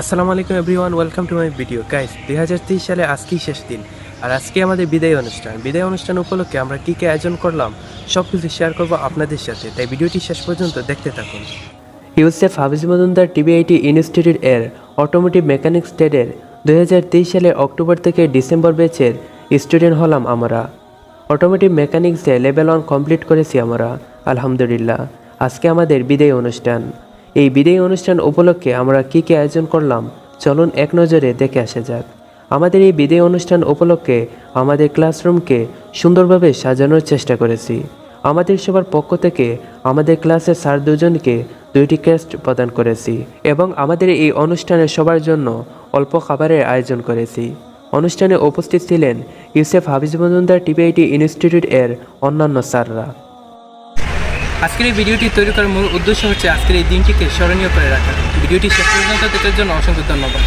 আসসালামু আলাইকুম everyone, welcome to my video. Guys দুই হাজার তেইশ সালে আজকেই শেষ দিন। আর আজকে আমাদের বিদায় অনুষ্ঠান। বিদায় অনুষ্ঠান উপলক্ষে আমরা কী কী আয়োজন করলাম সব কিছু শেয়ার করব আপনাদের সাথে। তাই ভিডিওটি শেষ পর্যন্ত দেখতে থাকুন। ইউসেফ হাফিজ মজুমদার টিবিআইটি ইনস্টিটিউট এর অটোমোটিভ মেকানিক্স ট্রেডের দুই হাজার তেইশ সালে অক্টোবর থেকে ডিসেম্বর ব্যাচের স্টুডেন্ট হলাম আমরা। অটোমোটিভ মেকানিক্সে লেভেল ওয়ান কমপ্লিট করেছি আমরা। আলহামদুলিল্লাহ। আজকে আমাদের বিদায় অনুষ্ঠান। এই বিদায় অনুষ্ঠান উপলক্ষে আমরা কী কী আয়োজন করলাম? চলুন এক নজরে দেখে আসা যাক। আমাদের এই বিদায় অনুষ্ঠান উপলক্ষে আমাদের ক্লাসরুমকে সুন্দরভাবে সাজানোর চেষ্টা করেছি। আমাদের সবার পক্ষ থেকে আমাদের ক্লাসের স্যার দুজনকে দুইটি ক্রেস্ট প্রদান করেছি এবং আমাদের এই অনুষ্ঠানে সবার জন্য অল্প খাবারের আয়োজন করেছি। অনুষ্ঠানে উপস্থিত ছিলেন ইউসেফ হাফিজ মজুমদার, টিবিআইটি ইনস্টিটিউট এর অন্যান্য স্যাররা। আজকের এই ভিডিওটি তৈরি করার মূল উদ্দেশ্য হচ্ছে আজকের এই দিনটিকে স্মরণীয় করে রাখা। ভিডিওটি শেষ পর্যন্ত দেখার জন্য অসংখ্য ধন্যবাদ।